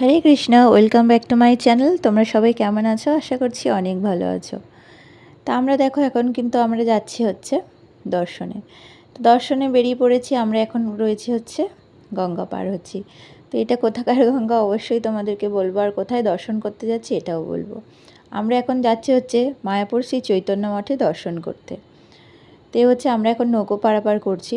Hare Krishna welcome back to my channel তোমরা সবাই কেমন আছো? আশা করছি অনেক ভালো আছো। তা আমরা দেখো এখন কিন্তু আমরা যাচ্ছি হচ্ছে দর্শনে। তো দর্শনে বেরিয়ে পড়েছি, আমরা এখন রয়েছি হচ্ছে গঙ্গা পার হচ্ছি। তো এটা কোথাকার গঙ্গা? অবশ্যই তোমাদেরকে বলব। আর কোথায় দর্শন করতে যাচ্ছি এটাও বলব। আমরা এখন যাচ্ছি হচ্ছে মায়াপুর শ্রী চৈতন্য মঠে দর্শন করতে। তো হচ্ছে আমরা এখন নৌকো পারাপার করছি।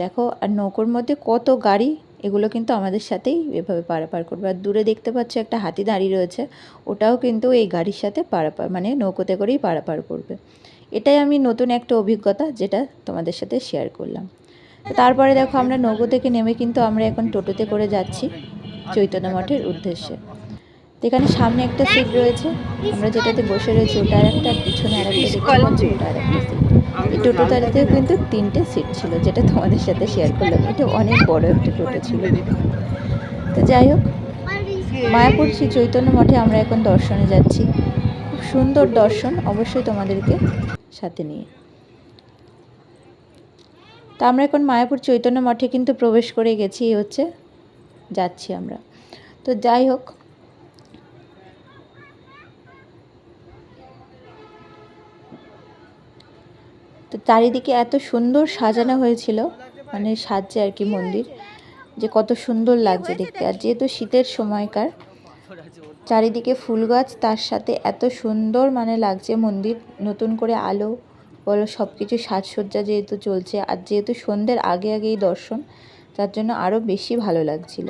দেখো, আর নৌকোর মধ্যে কত গাড়ি এগুলো কিন্তু আমাদের সাথেই এভাবে পারাপার করবে। আর দূরে দেখতে পাচ্ছ একটা হাতি দাঁড়িয়ে রয়েছে, ওটাও কিন্তু এই গাড়ির সাথে পারাপার মানে নৌকোতে করেই পারাপার করবে। এটাই আমি নতুন একটা অভিজ্ঞতা যেটা তোমাদের সাথে শেয়ার করলাম। তারপরে দেখো আমরা নৌকো থেকে নেমে কিন্তু আমরা এখন টোটোতে করে যাচ্ছি চৈতন্য মঠের উদ্দেশ্যে। এখানে সামনে একটা সিট রয়েছে, আমরা যেটাতে বসে রয়েছি ওটা একটা পিছনে আর একটা সিট এই টোটোটাতেও কিন্তু তিনটে সিট ছিল, যেটা তোমাদের সাথে শেয়ার করলাম। এটা অনেক বড় একটা টোটো ছিল। তো যাই হোক, মায়াপুর শ্রী চৈতন্য মঠে আমরা এখন দর্শনে যাচ্ছি। খুব সুন্দর দর্শন, অবশ্যই তোমাদেরকে সাথে নিয়ে। তা আমরা এখন মায়াপুর চৈতন্য মঠে কিন্তু প্রবেশ করে গেছি হচ্ছে, যাচ্ছি আমরা। তো যাই হোক তো চারিদিকে এত সুন্দর সাজানো হয়েছিল মানে সাজছে আর কি মন্দির, যে কত সুন্দর লাগছে দেখতে। আর যেহেতু শীতের সময়কার, চারিদিকে ফুল গাছ তার সাথে এত সুন্দর মানে লাগছে মন্দির, নতুন করে আলো, বলো সব কিছু সাজসজ্জা যেহেতু চলছে, আর যেহেতু সন্ধ্যের আগে আগেই দর্শন, তার জন্য আরও বেশি ভালো লাগছিল।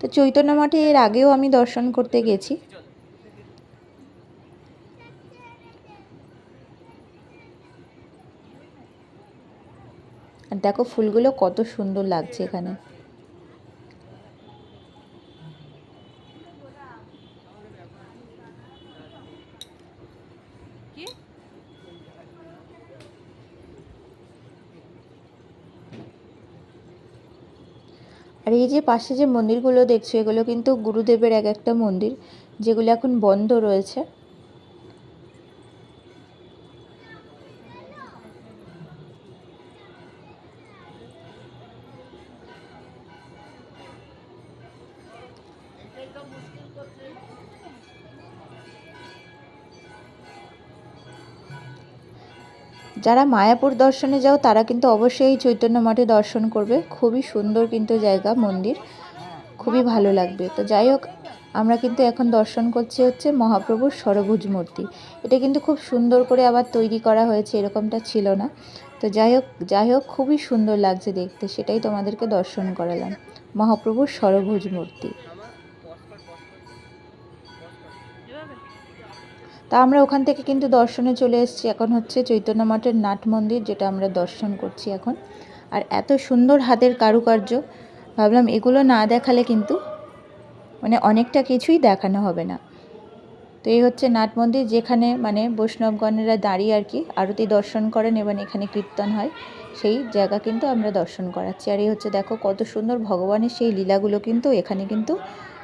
তো চৈতন্য মাঠে এর আগেও আমি দর্শন করতে গেছি। আর দেখো ফুলগুলো কত সুন্দর লাগছে এখানে। আর এই যে পাশে যে মন্দিরগুলো দেখছ এগুলো কিন্তু গুরুদেবের এক একটা মন্দির যেগুলো এখন বন্ধ রয়েছে। যারা মায়াপুর দর্শনে যাও, তারা কিন্তু অবশ্যই চৈতন্য মঠে দর্শন করবে। খুবই সুন্দর কিন্তু জায়গা, মন্দির। খুবই ভালো লাগবে। তো যাই হোক, আমরা কিন্তু এখন দর্শন করছি হচ্ছে মহাপ্রভুর সরভুজ মূর্তি। এটা কিন্তু খুব সুন্দর করে আবার তৈরি করা হয়েছে, এরকমটা ছিল না। তো যাই হোক যাই হোক, খুবই সুন্দর লাগছে দেখতে। সেটাই তোমাদেরকে দর্শন করালাম। মহাপ্রভুর সরভুজ মূর্তি। তা আমরা ওখান থেকে কিন্তু দর্শনে চলে এসেছি। এখন হচ্ছে চৈতন্য মঠের নাট মন্দির, যেটা আমরা দর্শন করছি এখন। আর এত সুন্দর হাতের কারুকার্য। ভাবলাম এগুলো না দেখালে কিন্তু মানে অনেকটা কিছুই দেখানো হবে না। তো এই হচ্ছে নাট মন্দির, যেখানে মানে বৈষ্ণবগণেরা দাঁড়িয়ে আর কি আরতি দর্শন করেন এবং এখানে কীর্তন হয়, সেই জায়গা কিন্তু আমরা দর্শন করাচ্ছি। আর এই হচ্ছে দেখো কত সুন্দর ভগবানের সেই লীলাগুলো কিন্তু এখানে কিন্তু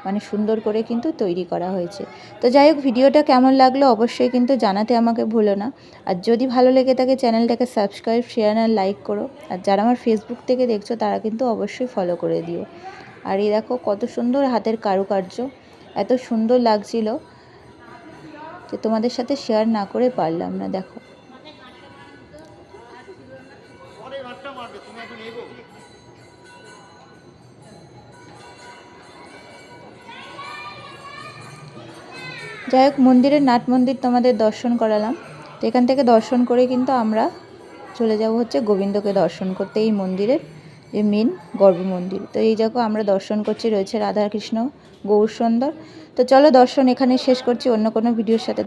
মানে সুন্দর করে কিন্তু তৈরি করা হয়েছে। তো যাই হোক, ভিডিওটা কেমন লাগল অবশ্যই কিন্তু জানাতে আমাকে ভুলো না। আর যদি ভালো লেগে থাকে, চ্যানেলটাকে সাবস্ক্রাইব শেয়ার আর লাইক করো। আর যারা আমার ফেসবুক থেকে দেখছ, তারা কিন্তু অবশ্যই ফলো করে দিও। আর এই দেখো, কত সুন্দর হাতের কারুকার্য, এত সুন্দর লাগছিল যে তোমাদের সাথে শেয়ার না করে পারলাম না, দেখো। যাই হোক, মন্দিরের নাট মন্দির তোমাদের দর্শন করালাম। তো এখান থেকে দর্শন করে কিন্তু আমরা চলে যাব হচ্ছে গোবিন্দকে দর্শন করতে, এই মন্দিরের যে মেন গর্ব মন্দির। তো এই জায়গা আমরা দর্শন করছি, রয়েছে রাধাকৃষ্ণ গৌর সুন্দর তো চলো দর্শন এখানে শেষ করছি, অন্য কোনো ভিডিওর সাথে